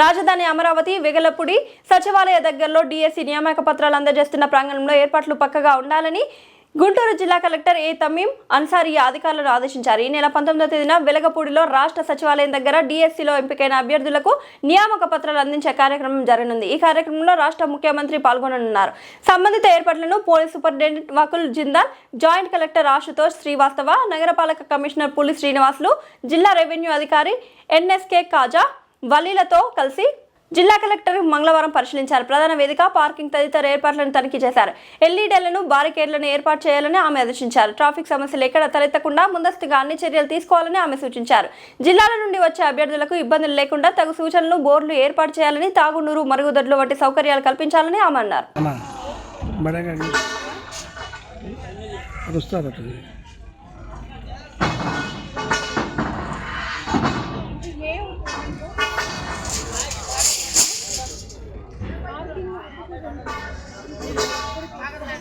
రాజధాని అమరావతి వెగలపూడి సచివాలయ దగ్గరలో డిఎస్సి నియామక పత్రాలు అందజేస్తున్న ప్రాంగణంలో ఏర్పాట్లు పక్కగా ఉండాలని గుంటూరు జిల్లా కలెక్టర్ ఏ తమీం అన్సారీ అధికారులను ఆదేశించారు. ఈ నెల పంతొమ్మిదో తేదీన వెలగపూడిలో రాష్ట్ర సచివాలయం దగ్గర డిఎస్సీలో ఎంపికైన అభ్యర్థులకు నియామక పత్రాలు అందించే కార్యక్రమం జరగనుంది. ఈ కార్యక్రమంలో రాష్ట్ర ముఖ్యమంత్రి పాల్గొననున్నారు. సంబంధిత ఏర్పాట్లను police superintendent Vakul Jindal joint collector Ashutosh Srivastava నగరపాలక కమిషనర్ పులి శ్రీనివాసులు జిల్లా రెవెన్యూ అధికారి ఎన్ఎస్కే కాజా వల్లీలతో కలిసి జిల్లా కలెక్టర్ మంగళవారం పరిశీలించారు. ప్రధాన వేదిక పార్కింగ్ తదితర ఏర్పాట్లను తనిఖీ చేశారు. ఎల్ఈడీలను బారికేడ్లను ఏర్పాటు చేయాలని ఆమె ఆదేశించారు. ట్రాఫిక్ సమస్యలు ఎక్కడ తలెత్తకుండా ముందస్తుగా అన్ని చర్యలు తీసుకోవాలని ఆమె సూచించారు. జిల్లాల నుండి వచ్చే అభ్యర్థులకు ఇబ్బందులు లేకుండా తగు సూచనలు బోర్డులు ఏర్పాటు చేయాలని తాగునూరు మరుగుదొడ్లు వంటి సౌకర్యాలు కల్పించాలని ఆమె అన్నారు. అమ్మా బడగా